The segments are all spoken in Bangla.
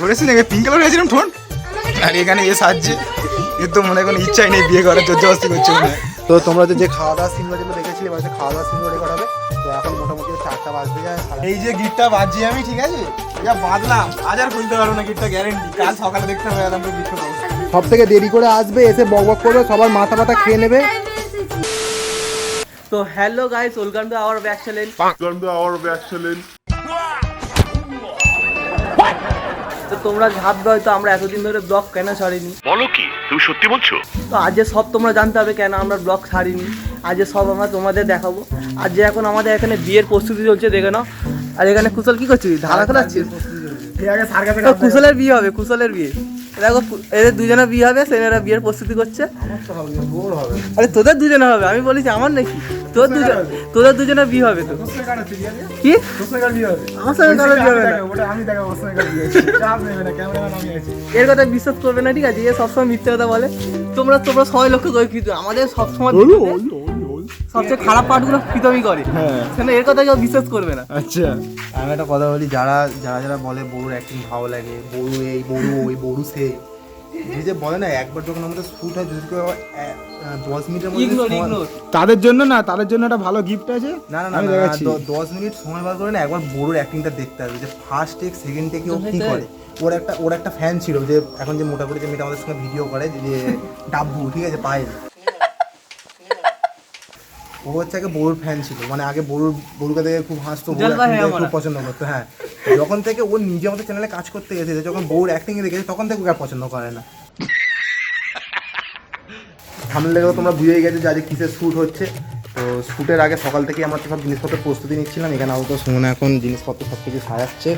ঘুরেছি নাকি পিঙ্ক কালার হয়েছিলাম ঠোঁট আর এখানে এ সাজছে। এর তো মনে হয় কোনো ইচ্ছাই নেই বিয়ে করার জোর জবস্তি করছে মনে তো তোমরা যে খাওয়া দাওয়ার সিনগুলো যেগুলো দেখেছিলে এবার হচ্ছে খাওয়া দাওয়ার সিনগুলো রেকর্ড হবে। তো এখন মোটামুটি চারটা বাজতে যায় এই যে গিটটা বাজছি আমি ঠিক আছে? যা বাঁধলাম আজ আর খুলতে পারব না গিটটা গ্যারেন্টি কাল সকালে দেখতে হবে আলাম তো গিটটা সব থেকে দেরি করে আসবে এসে বক বক করবে সবার মাথা মাথা খেয়ে নেবে। তো hello guys welcome to our back channel Welcome to our back challenge. তো তোমরা ভাববে হয়তো আমরা এতদিন ধরে ব্লগ কেন ছাড়িনি? বলো কি তুমি সত্যি বলছো? তো আজকে সব তোমরা জানতে হবে কেন আমরা ব্লগ ছাড়িনি আজকে সব আমরা তোমাদের দেখাবো। আর যে এখন আমাদের এখানে বিয়ের প্রস্তুতি চলছে দেখে নাও। আর এখানে কুশল কি করছিস ধারা খেলাচ্ছিস? তো কুশলের বিয়ে হবে কুশলের বিয়ে। দেখো এদের দুজনে বিয়ে হবে সেনারা বিয়ের প্রস্তুতি করছে। আরে তোদের দুজনে হবে আমি বলেছি আমার নাকি? তোর দুজন তোদের দুজনে বিয়ে হবে তো। কি? আমার সঙ্গে কারও বিয়ে হবে এর কথা বিশ্বাস করবে না ঠিক আছে? এ সবসময় মিথ্যে কথা বলে। তোমরা তোমরা সবাই লক্ষ্য করে কিন্তু আমাদের সবসময় সবচেয়ে খারাপ পার্টগুলো প্রীতমই করে। কেন এর কথা কেউ বিশ্বাস করবে না। আচ্ছা। আমি একটা কথা বলি যারা যারা যারা বলে বড়ুর অ্যাক্টিং ভালো লাগে বড়ু এই বড়ু ওই বড়ু সেই যে যে বলে না একবার যখন আমাদের শ্যুট হয় যদি কেউ দশ মিনিটের মধ্যে তাদের জন্য না তাদের জন্য একটা ভালো গিফট আছে। না না না দশ মিনিট সময় বার করে না একবার বড়ুর অ্যাক্টিংটা দেখতে হবে যে ফার্স্ট টেক সেকেন্ড টেকে ও কি করে। ওর একটা ওর একটা ফ্যান ছিল যে এখন যে মোটামুটি যে মেয়েটা আমাদের সঙ্গে ভিডিও করে যে- যে ডাব্বু ঠিক আছে পায়েল। ও হচ্ছে আগে বড়ুর ফ্যান ছিল। মানে আগে বড়ুর বড়ুকে দেখে খুব হাসতো খুব পছন্দ করতো হ্যাঁ। যখন থেকে ও নিজে আমাদের চ্যানেলে কাজ করতে গেছে যখন বউর অ্যাক্টিং দেখেছে তখন থেকে ওকে পছন্দ করে না। সামনে লেগেও তোমরা বুঝেই গেছো যে আজকে কিসের শ্যুট হচ্ছে। তো শ্যুটের আগে সকাল থেকে আমরা সব জিনিসপত্র প্রস্তুতি নিচ্ছিলাম। এখানে আপাতত সুমন এখন জিনিসপত্র সব কিছু সাজাচ্ছে।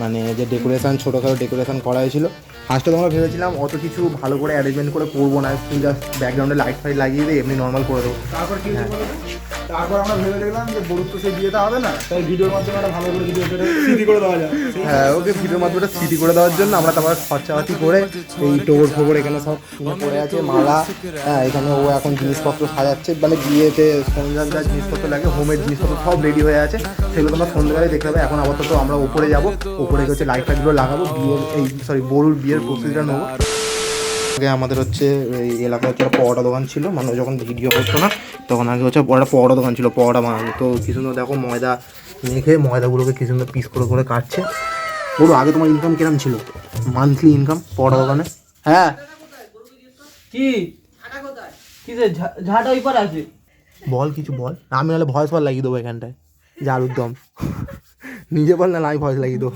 মানে যে ডেকোরেশন ছোটোখাটো ডেকোরেশন করা হয়েছিল ফার্স্টে তোমরা ভেবেছিলাম অত কিছু ভালো করে অ্যারেঞ্জমেন্ট করে করব না জাস্ট ব্যাকগ্রাউন্ডে লাইট ফাইট লাগিয়ে দিয়ে এমনি নর্মাল করে দেবো। তারপর কি তো? তারপর আমরা ভেবে দেখলাম যে বড়ুর তো সেই বিয়েটা হবে না তাই ভিডিওর মাধ্যমে একটা ভালো করে ভিডিও করে সিডি করে দেওয়া যায়। হ্যাঁ ওকে ভিডিওর মাধ্যমে স্মৃতি করে দেওয়ার জন্য আমরা তারপর খরচাপাতি করে এই টোবর ফোবর এখানে সব পড়ে আছে মালা হ্যাঁ এখানে ও এখন জিনিসপত্র সাজাচ্ছে মানে বিয়েতে যা জিনিসপত্র লাগে হোমের জিনিসপত্র সব রেডি হয়ে আছে সেগুলো তোমরা সন্ধ্যাবেলায় দেখতে হবে এখন আপাতত আমরা উপরে যাব উপরে হচ্ছে লাইট ফাইটগুলো লাগাবো বিয়ের এই সরি বড়ুর বিয়ের প্রস্তুতিটা নেব আগে আমাদের হচ্ছে এই এলাকায় হচ্ছে একটা পরোটা দোকান ছিল মানে যখন ভিডিও করতো না তখন আগে হচ্ছে একটা পরোটা দোকান ছিল পরোটা বানানো। তো কি সুন্দর দেখো ময়দা মেখে ময়দাগুলোকে কি সুন্দর পিস করে করে কাটছে। বলো আগে তোমার ইনকাম কিরম ছিল? মান্থলি ইনকাম পরোটা দোকানে? হ্যাঁ। কি? ঝাঁটা ওই পারে আছে? বল কিছু বল। আমি নাহলে ভয়েস বল লাগিয়ে দেবো এখানটায়। জারুর দম। নিজে বল না আমি ভয়েস লাগিয়ে দেবো।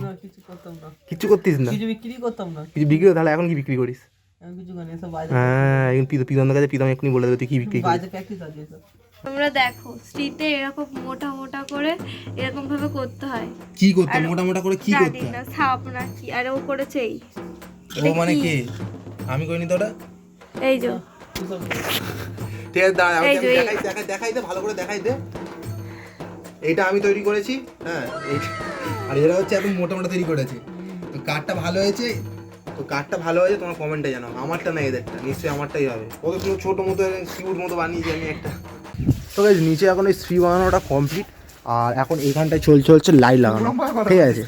করতাম না। কিচ্ছু করতিস না? কিছু বিক্রি করতাম না। কিছু বিক্রি তাহলে এখন কি বিক্রি করিস? আমি কিছু করি না, এসব বাজে হ্যাঁ এখন পিতনের কাছে পিতম এক্ষুনি বলে দেবে তুই কি বিক্রি করিস? বাজে প্র্যাকটিস আছে এসব। তোমরা দেখো স্ত্রীতে এরকম মোটা মোটা করে এরকম ভাবে করতে হয়। কি করতে মোটা মোটা করে কি করতে না সাপ না কি আরে ও করেছে এই। ও মানে কে? আমি করিনি তো ওটা? এই যে। ঠিক আছে দাঁড়া এই দেখাই দেখাই দেখাই দে ভালো করে দেখাই দে। এইটা আমি তৈরি করেছি হ্যাঁ এই- আর এরা হচ্ছে একদম মোটা মোটা তৈরি করেছে। তো কাঠটা ভালো হয়েছে। তো কাঠটা ভালো হয়েছে তোমার কমেন্টে জানাও। আমারটা না এদেরটা? নিশ্চয়ই আমারটাই হবে। কত সুন্দর ছোটো মতো সিউট মতো বানিয়েছি আমি একটা। তো গাইজ নিচে এখন এই শ্রী বানানোটা কমপ্লিট আর এখন এইখানটায় চলছে হচ্ছে লাইট লাগানো। ঠিক আছে?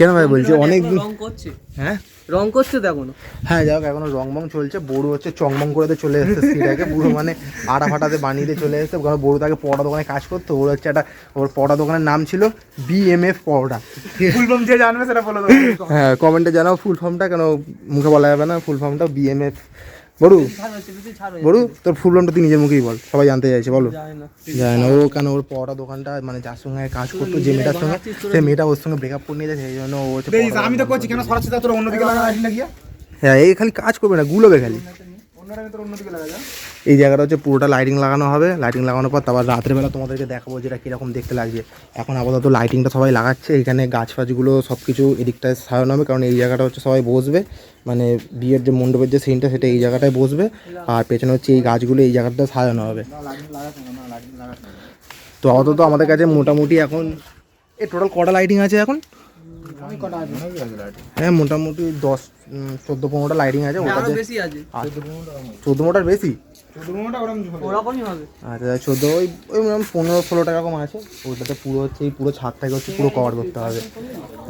কেন ভাই বলছি? অনেক রং করছে। হ্যাঁ? রং করছে তো এখনও। হ্যাঁ যাই হোক এখনও রং বং চলছে। বড়ু হচ্ছে চংমং করে তো চলে এসেছে সিটাকে পুরো মানে আটা ফাটাতে বানিয়ে দিয়ে চলে এসেছে। কারণ বড়ু তাকে পড়া দোকানে কাজ করতো। ওর হচ্ছে একটা ওর পড়া দোকানের নাম ছিল বিএমএফ পড়া ফুল ফর্ম যে জানবে সেটা বলো হ্যাঁ কমেন্টে জানাও ফুল ফর্মটা। কেন মুখে বলা যাবে না? ফুল ফর্মটা বিএমএফ বড়ু হয়ে বড়ু তোর ফুল লোনটা তুই নিজের মুখেই বল সবাই জানতে চাইছে বলো যায় না ও কেন ওর পড়া দোকানটা মানে যার সঙ্গে কাজ করতো যে মেয়েটার সঙ্গে সেই মেয়েটা ওর সঙ্গে ব্রেকআপ করে নিয়ে যায় সেই জন্য ও হচ্ছে আমি তো করছি কেন সরাচ্ছি তোর অন্যদিকে লাগা হ্যাঁ এই খালি কাজ করবে না গুলোবে খালি অন্যরা তোর অন্যদিকে লাগা যা এই জায়গাটা হচ্ছে পুরোটা লাইটিং লাগানো হবে। লাইটিং লাগানোর পর তারপর রাতের বেলা তোমাদেরকে দেখাবো যেটা কীরকম দেখতে লাগবে এখন আপাতত লাইটিংটা সবাই লাগাচ্ছে। এখানে গাছ ফাছগুলো সব কিছু এদিকটায় সাজানো হবে কারণ এই জায়গাটা হচ্ছে সবাই বসবে। মানে বিয়ের যে মণ্ডপের যে সিনটা সেটা এই জায়গাটায় বসবে। আর পেছনে হচ্ছে এই গাছগুলো এই জায়গাটা সাজানো হবে। তো আপাতত আমাদের কাছে মোটামুটি এখন এ টোটাল কটা লাইটিং আছে এখন? হ্যাঁ মোটামুটি দশ চোদ্দ পনেরোটা লাইটিং আছে। ওটা চোদ্দ মোটার বেশি? ওরকমই হবে। আচ্ছা চোদ্দ ওই ওই পনেরো ষোলো টাকা কম আছে। ওইটাতে পুরো হচ্ছে এই পুরো ছাদটাকে হচ্ছে পুরো কভার করতে হবে।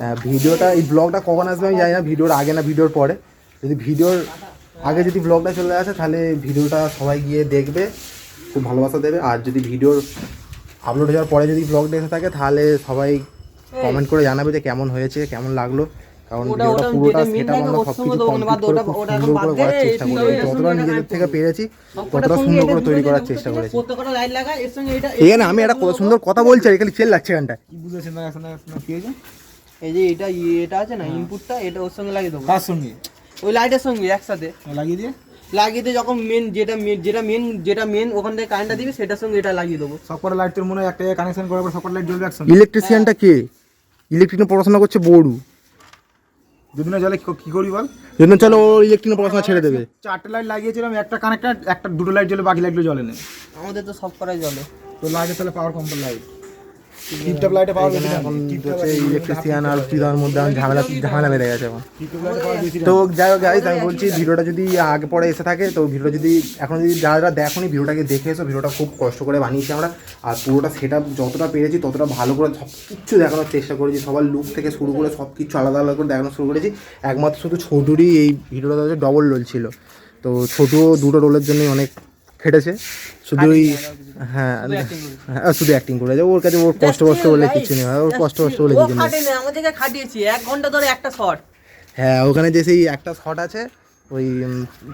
আহ, ভিডিওটা এই ব্লগটা কখন আসবে আমি জানি না ভিডিওর আগে না ভিডিওর পরে। যদি ভিডিওর আগে যদি ব্লগটা চলে আসে তাহলে ভিডিওটা সবাই গিয়ে দেখবে খুব ভালোবাসা দেবে। আর যদি ভিডিওর আপলোড হয়ে যাওয়ার পরে যদি ব্লগটা এসে থাকে তাহলে সবাই কমেন্ট করে জানাবে যে কেমন হয়েছে কেমন লাগল। কারণ ভিডিওটা পুরোটা সেটা আমরা ওর সব সঙ্গে কিছু তো কমপ্লিট করে খুব সুন্দর করে করার চেষ্টা করেছি। যতটা নিজেদের থেকে পেরেছি ততটা সুন্দর করে তৈরি করার চেষ্টা করেছি। প্রত্যেকটা লাইট লাগা এর সঙ্গে এটা এখানে আমি একটা কত সুন্দর কথা বলছি আর এখানে চেল লাগছে এখানটা কি বুঝেছেন না শোনা শোনা কি হয়েছে? এই যে এটা এটা আছে না ইনপুটটা এটা ওর সঙ্গে লাগিয়ে দেবো। কার সঙ্গে? ওই লাইটের সঙ্গে একসাথে। লাগিয়ে দিয়ে? লাগিয়ে দিয়ে যখন মেন যেটা যেটা মেন যেটা মেন ওখান থেকে কারেন্টটা দিবে সেটার সঙ্গে এটা লাগিয়ে দেবো। সব কটা লাইট তোর মনে হয় একটা কানেকশন করার পর সব কটা লাইট জ্বলবে একসঙ্গে? ইলেকট্রিশিয়ানটা কে? ইলেকট্রিক পড়াশোনা করছে বড়ু। যদি চলে কি- কি করবি বল? জন্য চলো ও ইলেকট্রিক পড়াশোনা ছেড়ে দেবে। চারটে লাইট লাগিয়েছিলাম একটা কানেক্টার একটা দুটো লাইট জ্বলে বাকি লাইটগুলো জ্বলে না। আমাদের তো সব করাই জ্বলে। তো লাগে তাহলে পাওয়ার কম্পার লাইট টিপটপ লাইটে পাওয়ার বেশি এখন হচ্ছে ইলেকট্রিশিয়ান আর ফিদার মধ্যে এখন ঝামেলা ঝামেলা বেড়ে গেছে এখন। তো যাই হোক গাইজ আমি বলছি ভিডিওটা যদি আগে পরে এসে থাকে তো ভিডিও যদি এখন যদি যারা যারা দেখোনি ভিডিওটাকে দেখে এসো ভিডিওটা খুব কষ্ট করে বানিয়েছি আমরা। আর পুরোটা সেটা যতটা পেরেছি ততটা ভালো করে সব কিছু দেখানোর চেষ্টা করেছি। সবার লুক থেকে শুরু করে সব কিছু আলাদা আলাদা করে দেখানো শুরু করেছি। একমাত্র শুধু ছোটুরই এই ভিডিওটা হচ্ছে ডবল রোল ছিল। তো ছোটুও দুটো রোলের জন্যই অনেক খেটেছে। শুধু ওই হ্যাঁ হ্যাঁ, শুধু অ্যাক্টিং করেছে। ওর কাছে ওর কষ্ট কষ্ট বলে কিছু নেই ওর কষ্ট কষ্ট বলে কিছু নেই। আমাদেরকে খাটিয়েছি এক ঘণ্টা ধরে একটা শট হ্যাঁ ওখানে যে সেই একটা শট আছে ওই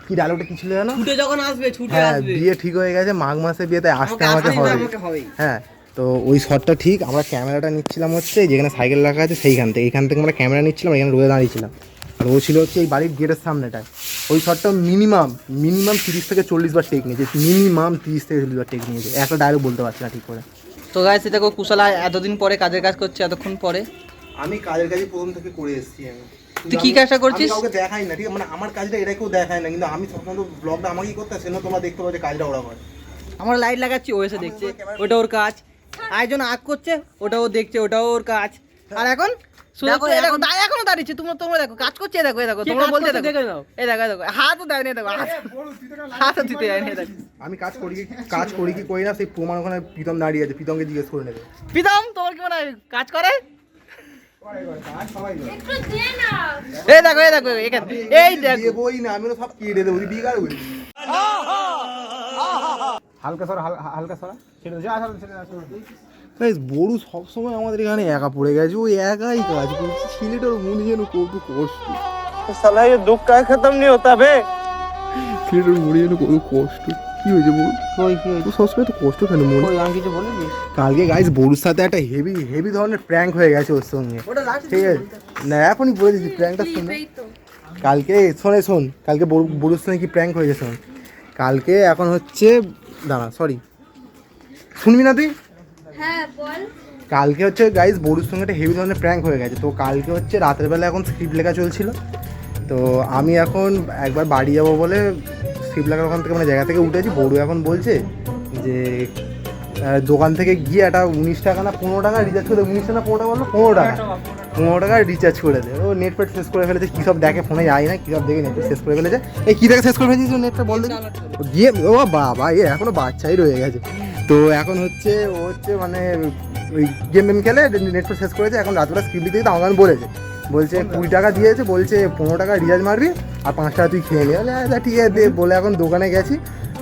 কি ডায়লগটা কি ছিল জানো? ছুটে যখন আসবে ছুটে হ্যাঁ আসবে। বিয়ে ঠিক হয়ে গেছে মাঘ মাসে বিয়েতে আসতে আমাকে আমাকে হবে হ্যাঁ তো ওই শটটা ঠিক আমরা ক্যামেরাটা নিচ্ছিলাম হচ্ছে যেখানে সাইকেল রাখা আছে সেইখান থেকে এখান থেকে আমরা ক্যামেরা নিচ্ছিলাম এখানে রোদে দাঁড়িয়েছিলাম আর ও ছিল হচ্ছে এই বাড়ির গেটের সামনেটায়। ওই শটটা মিনিমাম মিনিমাম তিরিশ থেকে চল্লিশ বার টেক নিয়েছে মিনিমাম তিরিশ থেকে চল্লিশ বার টেক নিয়েছে। একটা ডায়লগ বলতে পারছি না ঠিক করে। তো গাইস দেখো কুশলা এতদিন পরে কাজের কাজ করছে এতক্ষণ পরে? আমি কাজের কাজই প্রথম থেকে করে এসেছি আমি। তুই কি কাজটা করছিস? কাউকে দেখাই না ঠিক মানে আমার কাজটা এটা কেউ দেখায় না কিন্তু আমি সবসময় ব্লগটা আমাকেই করতে আসে না তোমরা দেখতে পাচ্ছ কাজটা ওরা করে। আমরা লাইট লাগাচ্ছি ও এসে দেখছে ওটা ওর কাজ। আরেকজন আগ করছে ওটা ও দেখছে ওটাও ওর কাজ। আর এখন? এখনও দাঁড়িয়েছে। তোমরা তোমরা দেখো কাজ করছে দেখো দেখো তোমরা বলতে দেখো। এই দেখো দেখো হাতও দেয় না দেখো হাতও দিতে যায় না দেখো। আমি কাজ করি কি কাজ করি কি করি না সেই প্রমাণ ওখানে প্রীতম দাঁড়িয়ে আছে প্রীতমকে জিজ্ঞেস করে নেবে। প্রীতম তোমার কি মনে হয়? কাজ করে? একটু দে না এই দেখো এই দেখো এখানে এই দেখো। দেবই না আমি সব কেটে দেবো বলি। হালকা সরা হাল- হালকা সরা ছেড়ে যা ছেড়ে গাইজ বড়ু সবসময় আমাদের এখানে একা পড়ে গেছে ও একাই কাজ করছে। ছেলেটার মনে যেন কত কষ্ট। সালা এ দুঃখ কায় খতম নি হতা বে। ছেলেটার মনে যেন কত কষ্ট। কি হয়েছে বড়ু কই কি সবসময় তো কষ্ট কেন মনে। কই আমি কিছু বলিনি কালকে গাইজ বড়ুর সাথে একটা হেভি হেভি ধরনের প্র্যাঙ্ক হয়ে গেছে ওর সঙ্গে। ঠিক আছে? না এখনই বলে দিচ্ছি প্র্যাঙ্কটা শুনে। কালকে শোনে শোন কালকে বড়ুর সঙ্গে কি প্র্যাঙ্ক হয়ে গেছে কালকে এখন হচ্ছে দাঁড়া সরি শুনবি না তুই? হ্যাঁ বল। কালকে হচ্ছে গাইস বড়ুর সঙ্গে একটা হেভি ধরনের প্র্যাঙ্ক হয়ে গেছে। তো কালকে হচ্ছে রাতের বেলা এখন স্ক্রিপ্ট লেখা চলছিল। তো আমি এখন একবার বাড়ি যাব বলে স্ক্রিপ্ট লেখার ওখান থেকে মানে জায়গা থেকে উঠেছি বড়ু এখন বলছে যে দোকান থেকে গিয়ে একটা উনিশ টাকা না পনেরো টাকা রিচার্জ করে দে। উনিশ টাকা না পনেরো টাকা বলল? পনেরো টাকা। পনেরো টাকা রিচার্জ করে দে। ও নেট প্যাক শেষ করে ফেলেছে। কী সব দেখে ফোনে যায় না কী সব দেখে নেট শেষ করে ফেলেছে। এই কী দেখে শেষ করে ফেলেছিস নেটটা বল দেখি। গিয়ে ও বাবা এ এখনও বাচ্চাই রয়ে গেছে। তো এখন হচ্ছে ও হচ্ছে মানে ওই গেম মেম খেলে নেটটা শেষ করেছে এখন রাতবেলা স্ক্রিপ্ট দিতে আমাকে বলেছে। বলছে কুড়ি টাকা দিয়েছে বলছে পনেরো টাকা রিচার্জ মারবি আর পাঁচ টাকা তুই খেয়ে নে। বলে, আচ্ছা ঠিক আছে দে। বলে এখন দোকানে গেছি।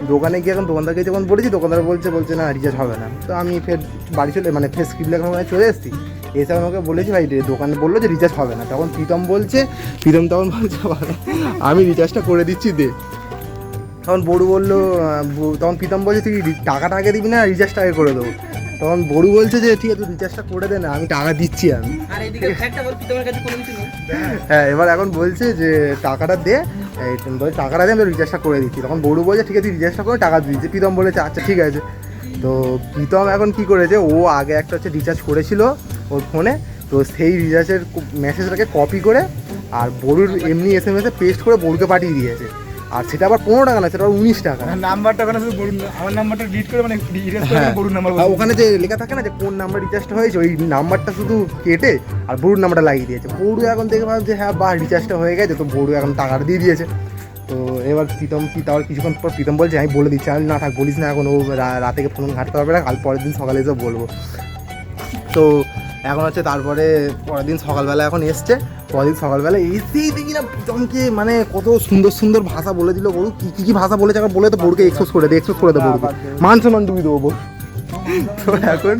দোকানে গিয়ে এখন দোকানদারকে যখন বলেছি দোকানদার বলছে বলছে না রিচার্জ হবে না। তো আমি ফের বাড়ি চলে মানে ফের স্ক্রিপ্ট ওখানে চলে এসেছি। এসে আমাকে বলেছি ভাই রে- দোকানে বলল যে রিচার্জ হবে না। তখন প্রীতম বলছে প্রীতম তখন বলছে আমি রিচার্জটা করে দিচ্ছি দে। তখন বড়ু বলল তখন প্রীতম বলছে তুই টাকাটা আগে দিবি না রিচার্জটা আগে করে দেবো। তখন বড়ু বলছে যে ঠিক আছে তুই রিচার্জটা করে দে না আমি টাকা দিচ্ছি আমি। হ্যাঁ এবার এখন বলছে যে টাকাটা দে বলে টাকাটা দিয়ে আমি রিচার্জটা করে দিচ্ছি। তখন বড়ু বলছে ঠিক আছে রিচার্জটা করে টাকা দিয়ে দিচ্ছি। প্রীতম বলেছে আচ্ছা ঠিক আছে। তো প্রীতম এখন কি করেছে ও আগে একটা হচ্ছে রিচার্জ করেছিল ওর ফোনে তো সেই রিচার্জের মেসেজটাকে কপি করে আর বড়ুর এমনি এস এম এসে পেস্ট করে বড়ুকে পাঠিয়ে দিয়েছে। আর সেটা আবার পনেরো টাকা না সেটা আবার উনিশ টাকা। নাম্বারটা ওখানে শুধু বলুন আমার নাম্বারটা ডিলিট করে মানে হ্যাঁ। বলুন নাম্বার ওখানে যে লেখা থাকে না যে কোন নাম্বার রিচার্জটা হয়েছে ওই নাম্বারটা শুধু কেটে আর বড়ুর নাম্বারটা লাগিয়ে দিয়েছে। বড়ু এখন দেখে ভাবছে হ্যাঁ বাহ রিচার্জটা হয়ে গেছে তো বড়ু এখন টাকাটা দিয়ে দিয়েছে। তো এবার প্রীতম কি তারপর কিছুক্ষণ পর প্রীতম বলছে আমি বলে দিচ্ছি আমি না থাক বলিস না এখন ও রাতে ফোন ঘাটতে পারবে না কাল পরের দিন সকালে এসে বলব। তো এখন হচ্ছে তারপরে পরের দিন সকালবেলা এখন এসছে পরের দিন সকালবেলা এসেই দেখি না প্রীতমকে মানে কত সুন্দর সুন্দর ভাষা বলে দিল বড়ু কি কি কি ভাষা বলেছে এখন বলে তো বড়ুকে এক্সপোজ করে দে এক্সপোজ করে দেবো বড়ুকে মান সম্মান ডুবি দেবো বড়ু তো এখন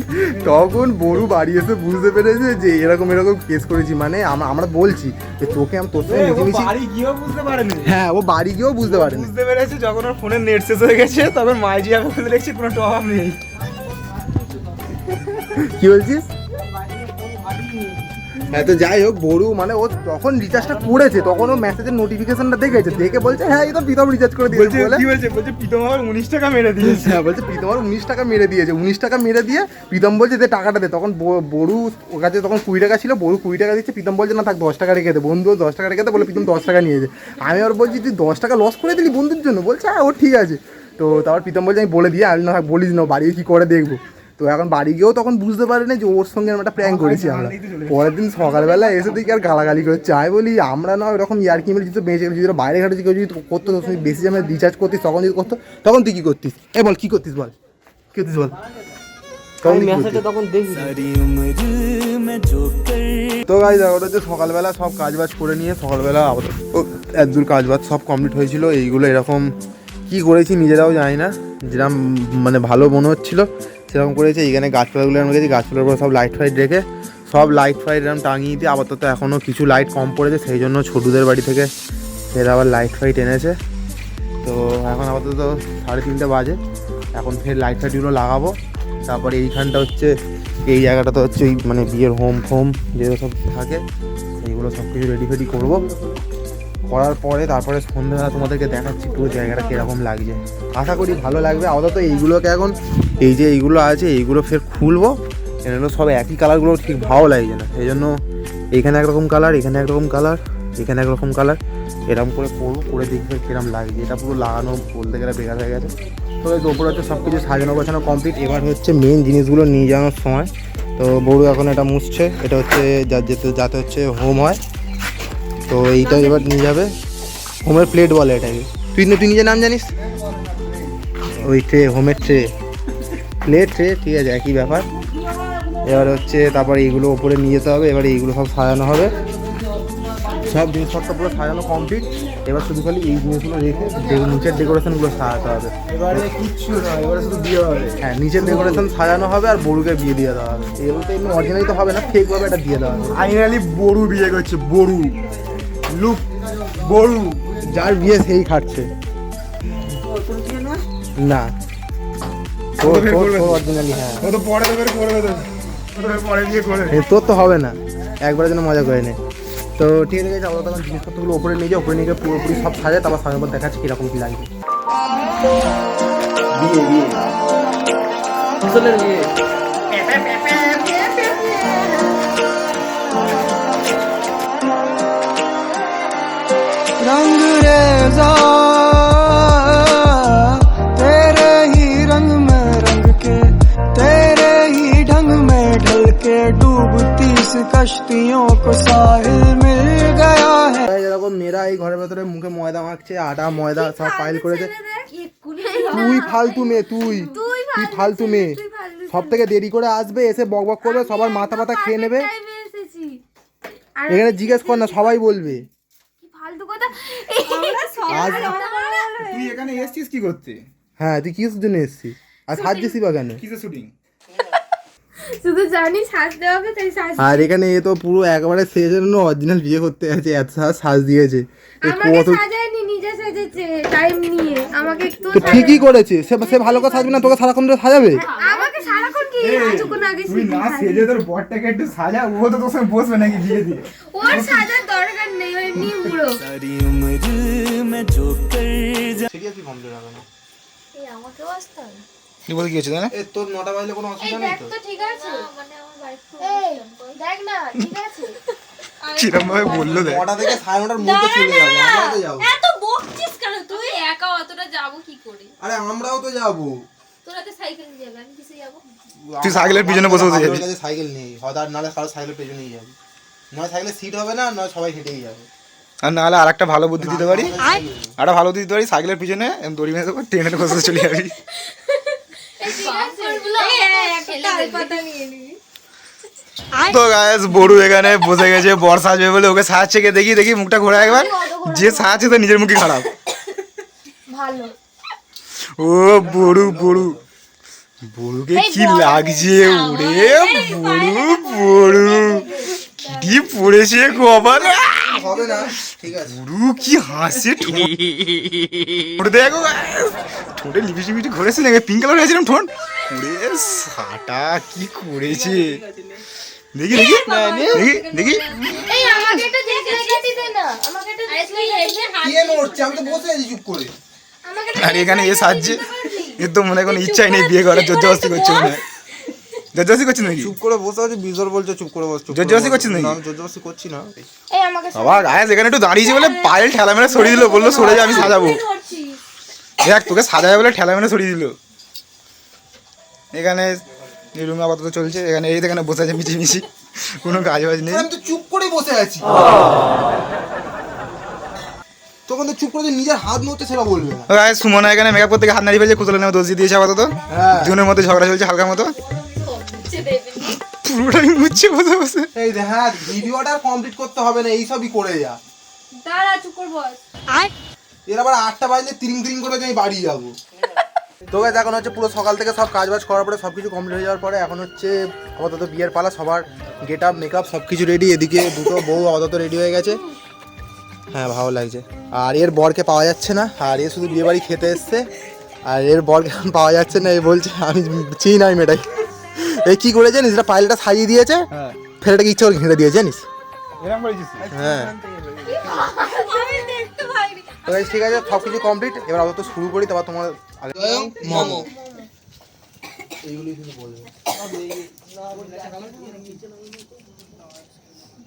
তখন বড়ু বাড়ি এসে বুঝতে পেরেছে যে এরকম এরকম কেস করেছি মানে আমরা বলছি যে তোকে আমি তোর সঙ্গে বাড়ি গিয়েও বুঝতে পারেনি। হ্যাঁ ও বাড়ি গিয়েও বুঝতে পারেনি। বুঝতে পেরেছে যখন ওর ফোনের নেট শেষ হয়ে গেছে তখন মাইজি অ্যাপে খুলে দেখছি কোনো টপ নেই। কি বলছিস? হ্যাঁ তো যাই হোক বড়ু মানে ও যখন রিচার্জটা করেছে তখন ও মেসেজের নোটিফিকেশনটা দেখেছে দেখে বলছে হ্যাঁ এই তো প্রীতম রিচার্জ করে দিয়েছে বলে কি বলছে? বলছে প্রীতম আমার উনিশ টাকা মেরে দিয়েছে। হ্যাঁ বলছে প্রীতম আর উনিশ টাকা মেরে দিয়েছে। উনিশ টাকা মেরে দিয়ে প্রীতম বলছে যে টাকাটা দে। তখন বড়ু ওর কাছে তখন কুড়ি টাকা ছিল বড়ু কুড়ি টাকা দিচ্ছে প্রীতম বলছে না থাক দশ টাকা রেখে দে। বন্ধু দশ টাকা রেখে দে বলে প্রীতম দশ টাকা নিয়েছে আমি আর বলছি তুই দশ টাকা লস করে দিলি বন্ধুর জন্য? বলছে হ্যাঁ ও ঠিক আছে। তো তারপর প্রীতম বলছে আমি বলে দিয়ে আর না বলিস না বাড়ি গিয়ে কী করে দেখব? তো এখন বাড়ি গিয়েও তখন বুঝতে পারিনি যে ওর সঙ্গে আমরা একটা প্র্যাঙ্ক করেছি আমরা। পরের দিন সকালবেলা এসে দেখি আর গালাগালি করে আমি বলি আমরা না ওরকম ইয়ার মেরে যদি বেঁচে গেছি যদি বাইরে ঘাটে যদি কেউ যদি করতো তোর সঙ্গে বেশি আমরা রিচার্জ করতিস তখন যদি করতো তখন তুই কী করতিস? এ বল কী করতিস বল? কী করতিস বল? তখন? তখন তো ওটা হচ্ছে সকালবেলা সব কাজ বাজ করে নিয়ে সকালবেলা একদূর কাজ বাজ সব কমপ্লিট হয়েছিল এইগুলো এরকম কি করেছি নিজেরাও জানি না যেরকম মানে ভালো মনে হচ্ছিল। সেরকম করেছে এইখানে গাছপালাগুলো আমরা গেছি গাছপালার উপর সব লাইট ফাইট রেখে সব লাইট ফাইট এরকম টাঙিয়ে দিয়ে আপাতত এখনও কিছু লাইট কম পড়েছে, সেই জন্য ছোটুদের বাড়ি থেকে এরা আবার লাইট ফাইট এনেছে। তো এখন আপাতত সাড়ে তিনটে বাজে, এখন ফের লাইট ফাইটগুলো লাগাবো। তারপরে এইখানটা হচ্ছে, এই জায়গাটা তো হচ্ছে ওই মানে বিয়ের হোম ফোম যেগুলো সব থাকে, এইগুলো সব কিছু রেডি ফেডি করব। করার পরে তারপরে সন্ধ্যাবেলা তোমাদেরকে দেখাচ্ছি পুরো জায়গাটা কীরকম লাগছে। আশা করি ভালো লাগবে। আপাতত এইগুলোকে এখন এই যে এইগুলো আছে, এইগুলো ফের খুলবো। এগুলো সব একই কালারগুলো ঠিক ভালো লাগছে না। সেই জন্য এইখানে একরকম কালার এখানে একরকম কালার এখানে একরকম কালার এরকম করে করব, করে দেখবে কিরম লাগছে। এটা পুরো লাগানো বলতে গেলে বেকার হয়ে গেছে। তো ওপরে হচ্ছে সব কিছু সাজানো গোছানো কমপ্লিট এবার হচ্ছে মেন জিনিসগুলো নিয়ে যাওয়ার সময়। তো বড়ু এখন এটা মুছছে। এটা হচ্ছে যা- যেতে যাতে হচ্ছে হোম হয়। তো এইটা এবার নিয়ে যাবে। হোমের প্লেট বলে এটাকে। তুই তুই নিজের নাম জানিস? ওই ট্রে হোমের ট্রে প্লেট ট্রে ঠিক আছে একই ব্যাপার। এবার হচ্ছে তারপর এইগুলো ওপরে নিয়ে যেতে হবে। এবার এইগুলো সব সাজানো হবে। সব জিনিসপত্র পুরো সাজানো কমপ্লিট এবার শুধু খালি এই জিনিসগুলো রেখে নিচের ডেকোরেশনগুলো সাজাতে হবে। এবারে কিচ্ছু না এবারে শুধু বিয়ে হবে। হ্যাঁ নিচের ডেকোরেশন সাজানো হবে আর বড়ুকে বিয়ে দিয়ে দেওয়া হবে। এগুলো তো এমনি অরিজিনালি তো হবে না ফেকভাবে এটা দিয়ে দেওয়া হবে। ফাইনালি বড়ু বিয়ে করছে বড়ু। লুক বড়ু যার বিয়ে সেই খাচ্ছে না। তো তো। অরিজিনালি হ্যাঁ। তোর তো হবে না। একবারের জন্য মজা করে নে। তো ঠিক আছে আমরা তখন জিনিসপত্রগুলো ওপরে নিয়ে যাও উপরে নিয়ে গিয়ে পুরোপুরি সব সাজায় তারপর সাজার পর দেখাচ্ছি কীরকম কী লাগবে বিয়ে বিয়ে। रेजा तेरे ही रंग में रंग के तेरे ही ढंग में ढल के डूबती इस कश्तियों को साहिल मिल गया है তাই এরকম মেয়েরা এই ঘরের ভেতরে মুখে ময়দা মাখছে আটা ময়দা সব পাইল করেছে তুই ফালতু মেয়ে তুই তুই ফালতু মেয়ে সব থেকে দেরি করে আসবে এসে বক বক করবে সবার মাথা পাতা খেয়ে নেবে এখানে জিজ্ঞেস কর না সবাই বলবে ফালতু কথা আজ তুই এখানে এসছিস কি করতে? হ্যাঁ তুই কিসের জন্য এসছিস? আর সাজছিস বা কেন? কিসের শুটিং শুধু জানি সাজতে হবে তাই সাজ আর এখানে এ তো পুরো একবারে শেষ জন্য অরিজিনাল বিয়ে করতে আছে এত সাজ সাজ দিয়েছে। আমাকে কত সাজায়নি নিজে সেজেছে টাইম নিয়ে। আমাকে একটু ঠিকই করেছে সে সে ভালো করে সাজবে না তোকে সারাক্ষণ ধরে সাজাবে? আমাকে সারাক্ষণ আগে তুই না সেজে তোর বরটাকে একটু সাজা ও তো তোর সঙ্গে বসবে নাকি বিয়ে দিয়ে। ওর সাজার দরকার নেই ওই এমনি বুড়ো সিরিয়াসলি কমপ্লিট হবে না? এই আমাকেও আসতে হবে। কি বলে গিয়েছে তাই না এ তোর নটা বাজলে কোনো অসুবিধা নেই তো? ঠিক আছে। মানে আমার বাড়িতে এই দেখ না ঠিক আছে। কিরম ভাবে বলল দেখ। নটা থেকে সাড়ে নটার মধ্যে চলে যাব আমরাও তো যাব। এত বকছিস কেন? তুই একা অতটা যাব কি করে? আরে আমরাও তো যাব। তোরা তো সাইকেল নিয়ে যাবে আমি কিসে যাব? তুই সাইকেলের পিছনে বসে বসে যাবি। সাইকেল নেই। আর নাহলে কারও সাইকেলের পেছনেই যাবে। নয় সাইকেলের সিট হবে না নয় সবাই হেঁটেই যাবে। আর নাহলে আর একটা ভালো বুদ্ধি দিতে পারি? একটা ভালো বুদ্ধি দিতে পারি? সাইকেলের পিছনে দড়ি মেরে দেবো ট্রেনের বসে চলে যাবি। তো গায়েস বড়ু এখানে বসে গেছে বর্ষা আসবে বলে ওকে সাহায্যে কে? দেখি দেখি মুখটা ঘোরা একবার। যে সাহায্যে তো নিজের মুখে খারাপ। ভালো। ও বড়ু বড়ু। বড়ুকে কি লাগছে ওরে? বড়ু বড়ু। কি পড়েছে কপাল হবে না ঠিক আছে। বড়ু কি হাসে ঠোঁট? দেখো। ঠোঁটে লিপিটি মিটি ঘুরেছে নাকি? পিঙ্ক কালার হয়েছিলাম ঠোঁট? ওরে সাটা কি করেছে? দেখি দেখি। দেখি দেখি। এই আমাকে একটা দেখে দেখে না। আমাকে একটা দেখে কে আমি তো বসে আছি চুপ করে। আমাকে এখানে এ সাজছে। এর তো মনে কোনো ইচ্ছাই নেই বিয়ে করার। জোরজবস্তি করছে মনে হয়। জোরজবস্তি করছিস নাকি? চুপ করে বসে আছি বিজর বলছে চুপ করে বস চুপ করে জোরজবস্তি বস। করছিস নাকি? না, আমি জোরজবস্তি করছি না। এই আমাকে বাবা গায়ে এখানে একটু দাঁড়িয়েছি বলে পায়ে ঠেলা মেরে সরিয়ে দিল বলল সরে যা আমি সাজাবো। দেখ তোকে সাজাবে বলে ঠেলা মেরে সরিয়ে দিল। এখানে এই রুমে আপাতত চলছে এখানে এই এখানে বসে আছে মিছি মিছি কোনো কাজ বাজ নেই আমি তো চুপ করেই বসে আছি। তখন তো চুপ করে যে নিজের হাত নড়ছে সেটা বলবে না। গায়ে সুমনা এখানে মেকআপ করতে গিয়ে হাত নাড়িয়ে ফেলছে কুতলে নেমে দোষ দিয়ে দিয়েছে আপাতত। হ্যাঁ। দুজনের মধ্যে ঝগড়া চলছে হালকার মতো। পুরোটাই মুচ্ছে বসে বসে। এই দেখ হ্যাঁ ভিডিওটা কমপ্লিট করতে হবে না এইসবই করে যা। দাঁড়া চুপ কর বস। এর আবার আটটা বাজলে তিরিং তিরিং করে আমি বাড়ি যাব। তো গাছ এখন হচ্ছে পুরো সকাল থেকে সব কাজ বাজ করার পরে সব কিছু কমপ্লিট হয়ে যাওয়ার পরে এখন হচ্ছে আপাতত বিয়ের পালা সবার গেট আপ মেকআপ সব কিছু রেডি এদিকে দুটো বউ আপাতত রেডি হয়ে গেছে। হ্যাঁ ভালো লাগছে। আর এর বরকে পাওয়া যাচ্ছে না। আর এ শুধু বিয়ে বাড়ি খেতে এসছে। আর এর বরকে পাওয়া যাচ্ছে না এ বলছে আমি চিনি না আমি মেটাই এই কী করে জানিস? এটা পাইলটা সাজিয়ে দিয়েছে। হ্যাঁ। ফের এটাকে ইচ্ছে করে ঘিরে দিয়ে জানিস? হ্যাঁ। তো ঠিক আছে সব কিছু কমপ্লিট এবার আপাতত শুরু করি তারপর তোমার আগে মোমো।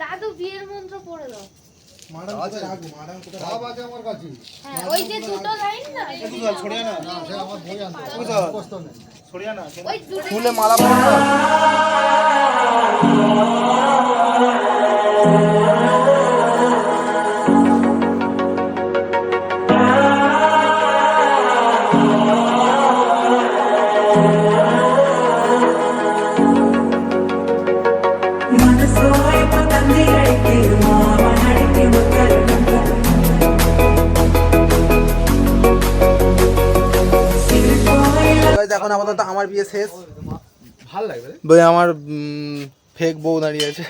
দাদু বিয়ের মন্ত্র পড়ে দাও। ওই যে দুটো না ফুলে মালা আপাতত আমার বিয়ে শেষ। ভালো লাগবে। বই আমার ফেক বউ দাঁড়িয়ে আছে।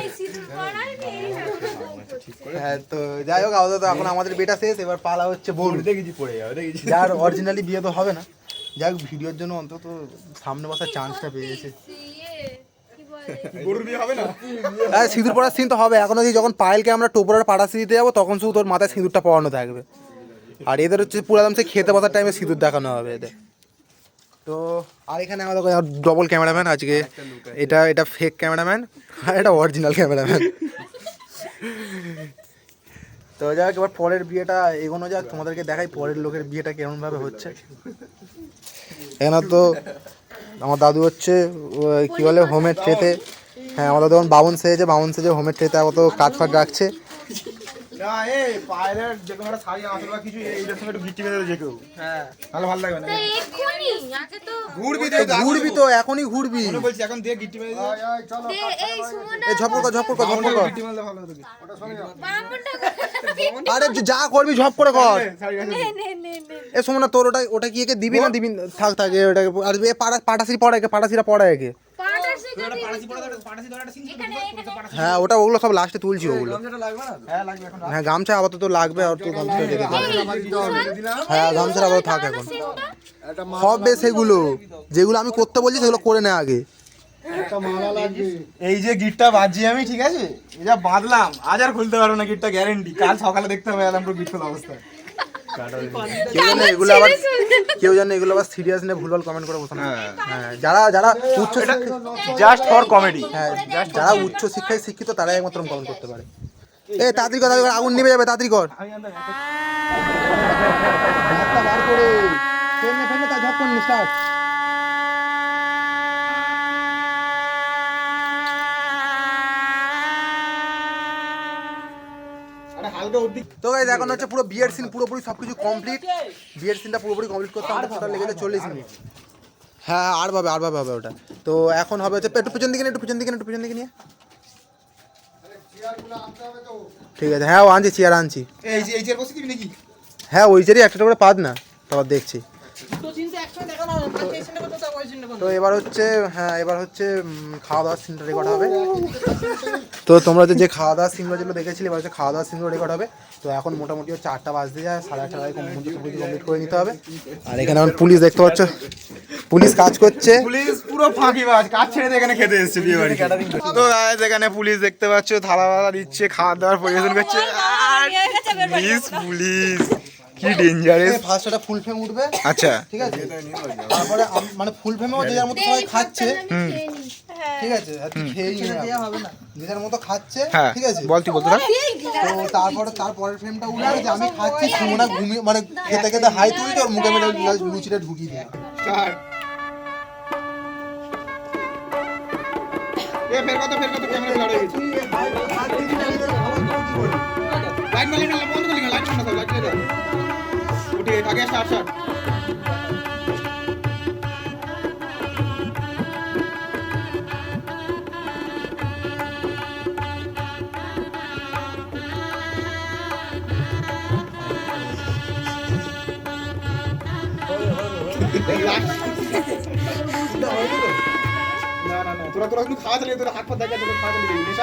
এই সিঁদুর পরাইনি হ্যাঁ তো যাই হোক আপাতত এখন আমাদের বিয়েটা শেষ এবার পালা হচ্ছে বউ। দেখেছি পড়ে যাবে দেখেছি। যার অরিজিনালি বিয়ে তো হবে না। যাই হোক ভিডিওর জন্য অন্তত সামনে বসার চান্সটা পেয়েছে। কি বলে? গরুর বিয়ে হবে না? হ্যাঁ সিঁদুর পড়ার সিন তো হবে। এখন যদি যখন পায়েলকে আমরা টোপরের পাড়াশি দিতে যাব তখন শুধু তোর মাথায় সিঁদুরটা পড়ানো থাকবে। আর এদের হচ্ছে পুরো একদম সে খেতে বসার টাইমে সিঁদুর দেখানো হবে এদের। তো আর এখানে আমাদের ডবল ক্যামেরাম্যান আজকে এটা এটা ফেক ক্যামেরাম্যান আর এটা অরিজিনাল ক্যামেরাম্যান তো যাক এবার পরের বিয়েটা এগোনো যাক তোমাদেরকে দেখাই পরের লোকের বিয়েটা কেমনভাবে হচ্ছে। এখানে তো আমার দাদু হচ্ছে কি বলে হোমের ট্রেতে। হ্যাঁ আমাদের যখন বাউন সেজে বাউন সেজে হোমের ট্রেতে কত কাঠ ফাট রাখছে। কিছু হ্যাঁ। ভালো লাগবে না। ঘুরবি তো এখনই ঘুরবি। বলছি এখন দিয়ে গিট্টি এই? বামনটা আরে যা করবি ঝপ করে কর। এ সময় না তোর ওটা ওটা কি একে দিবি না দিবি? থাক থাক এ ওটাকে আর এ পাটা পাটাসি পড়া একে পাটাসিরা পড়া একে। হ্যাঁ ওটা ওগুলো সব লাস্টে তুলছি ওগুলো। হ্যাঁ হ্যাঁ গামছা আপাতত লাগবে আর তুই গামছা রেখে হ্যাঁ গামছাটা আপাতত থাক এখন। হবে সেগুলো যেগুলো আমি করতে বলছি সেগুলো করে নে আগে। এই যে গিটটা বাজছি আমি ঠিক আছে? এটা বাঁধলাম আজ আর খুলতে পারব না গিটটা গ্যারেন্টি কাল সকালে দেখতে হবে এলাম পুরো গিট খোলা অবস্থায়। কেউ জানে এগুলো আবার কেউ জানে এগুলো আবার সিরিয়াস নিয়ে ভুলভাল কমেন্ট করে বসানো হ্যাঁ। যারা যারা উচ্চ জাস্ট ফর কমেডি হ্যাঁ যারা উচ্চ শিক্ষায় শিক্ষিত তারাই একমাত্র কমেন্ট করতে পারে। এ তাড়াতাড়ি কর তাড়াতাড়ি আগুন নিভে যাবে তাড়াতাড়ি কর। রাস্তা বার করে। ফেলনে ফেলনে তা ঝপ করে স্টার্ট তো গাইজ এখন হচ্ছে পুরো বিয়ের সিন পুরোপুরি সব কিছু কমপ্লিট বিয়ের সিনটা পুরোপুরি কমপ্লিট করতে আমাদের টোটাল লেগেছে চল্লিশ মিনিট হ্যাঁ আর ভাবে আর ভাবে হবে ওটা। তো এখন হবে হচ্ছে একটু পিছন দিকে একটু পিছন দিকে একটু পিছন দিকে নিয়ে। ঠিক আছে হ্যাঁ ও আনছি চেয়ার আনছি। এই যে এই হ্যাঁ ওই চেয়ারই একটা করে পাদ না তারপর দেখছি। তো এবার হচ্ছে হ্যাঁ এবার হচ্ছে খাওয়া দাওয়ার সিনটা রেকর্ড হবে। তো তোমরা যে যে খাওয়া দাওয়ার সিনগুলো যেগুলো দেখেছিলে এবার হচ্ছে খাওয়া দাওয়ার সিনগুলো রেকর্ড হবে। তো এখন মোটামুটি হচ্ছে আটটা বাজতে যায় সাড়ে আটটা আগে কমপ্লিট কমপ্লিট করে নিতে হবে। আর এখানে এখন পুলিশ দেখতে পাচ্ছ পুলিশ কাজ করছে। পুলিশ পুরো ফাঁকিবাজ কাজ ছেড়ে এখানে খেতে এসেছে বিয়ে বাড়ি তো এখানে পুলিশ দেখতে পাচ্ছ থালা বালা দিচ্ছে খাওয়া দাওয়ার পরিবেশন করছে। পুলিশ পুলিশ কি ডেঞ্জারাস ফার্স্ট ফুল ফ্রেম উঠবে আচ্ছা ঠিক আছে তারপরে আম- মানে ফুল ফ্রেমেও যে যার মতো সবাই খাচ্ছে ঠিক আছে আর তুই হবে না যে যার মতো খাচ্ছে হ্যাঁ ঠিক আছে বল তুই বলতে তো তারপরে তারপরের ফ্রেমটা উঠবে যে আমি খাচ্ছি সুমনা ঘুমিয়ে মানে খেতে খেতে হাই তুলছে ওর মুখে মেরে লুচিটা ঢুকিয়ে এ ফের কত ফের কত ক্যামেরা হয়ে লাইট মারলে না বন্ধ করলি লাইট না লাইট উঠে আগে স্টার্ট স্টার্ট না না না, তোরা তোরা শুধু খাওয়া চালিয়ে তোরা হাত পা দেখা তোরা খাওয়া চালিয়ে দিবি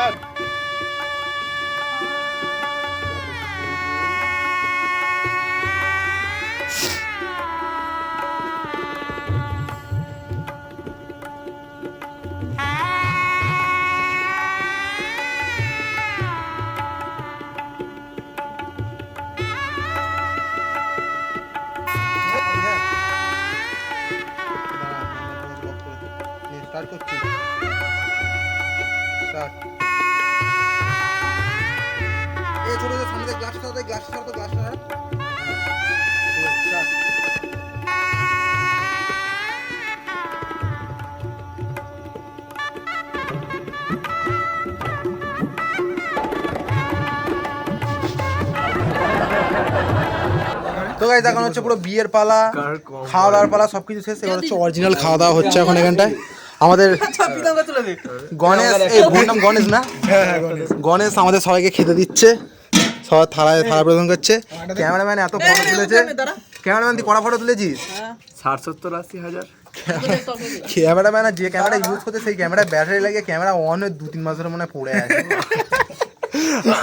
গাইজ এখন হচ্ছে পুরো বিয়ের পালা খাওয়া দাওয়ার পালা সবকিছু শেষ এবার হচ্ছে অরিজিনাল খাওয়া দাওয়া হচ্ছে এখন এখানটায়। আমাদের গণেশ এই নাম গণেশ না? গণেশ আমাদের সবাইকে খেতে দিচ্ছে সবার থালায় থালা প্রদান করছে। ক্যামেরাম্যান এত ফটো তুলেছে। ক্যামেরাম্যান তুই কড়া ফটো তুলেছিস? ষাট সত্তর আশি হাজার। ক্যামেরাম্যান যে ক্যামেরা ইউজ করতে সেই ক্যামেরা ব্যাটারি লাগিয়ে ক্যামেরা অন হয়ে দু তিন মাস ধরে মনে হয় পড়ে আছে।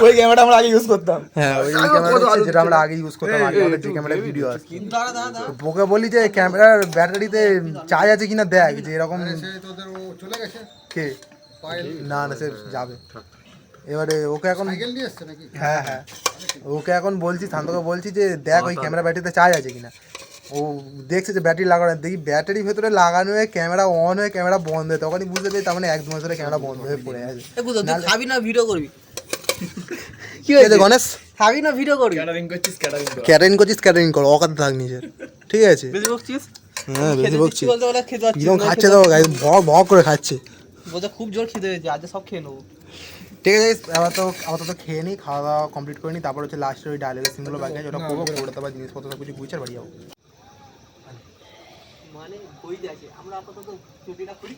ওই ক্যামেরাটা আমরা আগে ইউজ করতাম। হ্যাঁ ওই ক্যামেরা যেটা আমরা আগে ইউজ করতাম আগে আমাদের যে ক্যামেরা ভিডিও আসছে ওকে বলি যে ক্যামেরার ব্যাটারিতে চার্জ আছে কিনা দেখ যে এরকম কে? না না সে যাবে। এবারে ওকে এখন হ্যাঁ হ্যাঁ। ওকে এখন বলছি শান্তকে বলছি যে দেখ ওই ক্যামেরা ব্যাটারিতে চার্জ আছে কিনা। ও দেখছে যে ব্যাটারি লাগানো দেখি ব্যাটারি ভেতরে লাগানো হয়ে ক্যামেরা অন হয়ে ক্যামেরা বন্ধ হয়ে তখনই বুঝতে পেরে তার মানে এক দু মাস ধরে ক্যামেরা বন্ধ হয়ে পড়ে আছে। খাবি না ভিডিও করবি? কি হয়েছে? গণেশ? খাবি না ভিডিও করবি ক্যাটারিং করছিস ক্যাটারিং করো। অকাতে থাক নিজের। ঠিক আছে? বেশি বকছিস? হ্যাঁ বেশি খেতে বলতে বলে খেতে পাচ্ছিস কীরকম খাচ্ছে তো গাইস ভক ভক করে খাচ্ছে। বলছে খুব জোর খিদে হয়েছে আজ সব খেয়ে নেব। ঠিক আছে তো আপাতত খেয়ে নিই খাওয়া দাওয়া কমপ্লিট করে নিই তারপর হচ্ছে লাস্টের ওই ডায়লগের সিনগুলো বাকি আছে ওটা করব করে তারপর জিনিসপত্র সব কিছু গুছিয়ে বাড়ি যাব। মানে বই আছে আমরা আপাতত চটিটা করি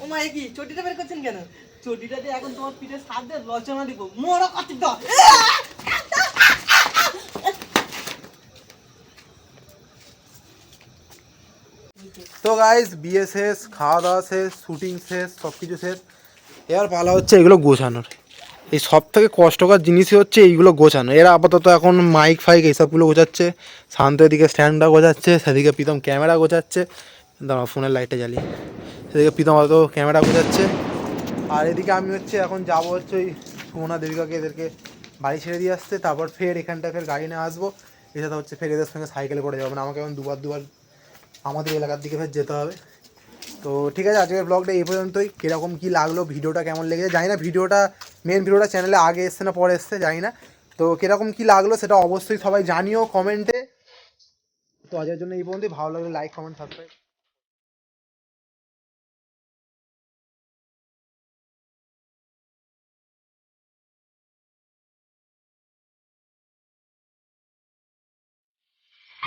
ও মা কি চটিটা বের করছেন কেন? চটিটা দিয়ে এখন তোমার পিঠে সাত দিয়ে রচনা দিব। কাটি তো গাইস বিয়ে শেষ খাওয়া দাওয়া শেষ শুটিং শেষ সব কিছু শেষ। এবার পালা হচ্ছে এগুলো গোছানোর। এই সব থেকে কষ্টকর জিনিসই হচ্ছে এইগুলো গোছানো। এরা আপাতত এখন মাইক ফাইক এইসবগুলো গোছাচ্ছে। শান্ত এদিকে স্ট্যান্ডটা গোছাচ্ছে, সেদিকে প্রীতম ক্যামেরা গোছাচ্ছে। দাঁড়া ফোনের লাইটটা জ্বালিয়ে। সেদিকে প্রীতম অত ক্যামেরা গোছাচ্ছে। আর এদিকে আমি হচ্ছে এখন যাব হচ্ছে ওই সুমনা দেবিকাকে এদেরকে বাড়ি ছেড়ে দিয়ে আসতে, তারপর ফের এখানটা ফের গাড়ি নিয়ে আসব। এসাথে হচ্ছে ফের এদের সঙ্গে সাইকেলে করে যাব। মানে আমাকে এখন দুবার দুবার আমাদের এলাকার দিকে ফের যেতে হবে। তো ঠিক আছে, আজকের ব্লগটা এই পর্যন্তই। কীরকম কী লাগল, ভিডিওটা কেমন লেগেছে জানি না। ভিডিওটা মেন ভিডিওটা চ্যানেলে আগে এসছে না, পরে এসছে, জানি না। তো কীরকম কী লাগল সেটা অবশ্যই সবাই জানিও কমেন্টে। তো আজকের জন্য এই পর্যন্তই। ভালো লাগলে লাইক কমেন্ট সাবস্ক্রাইব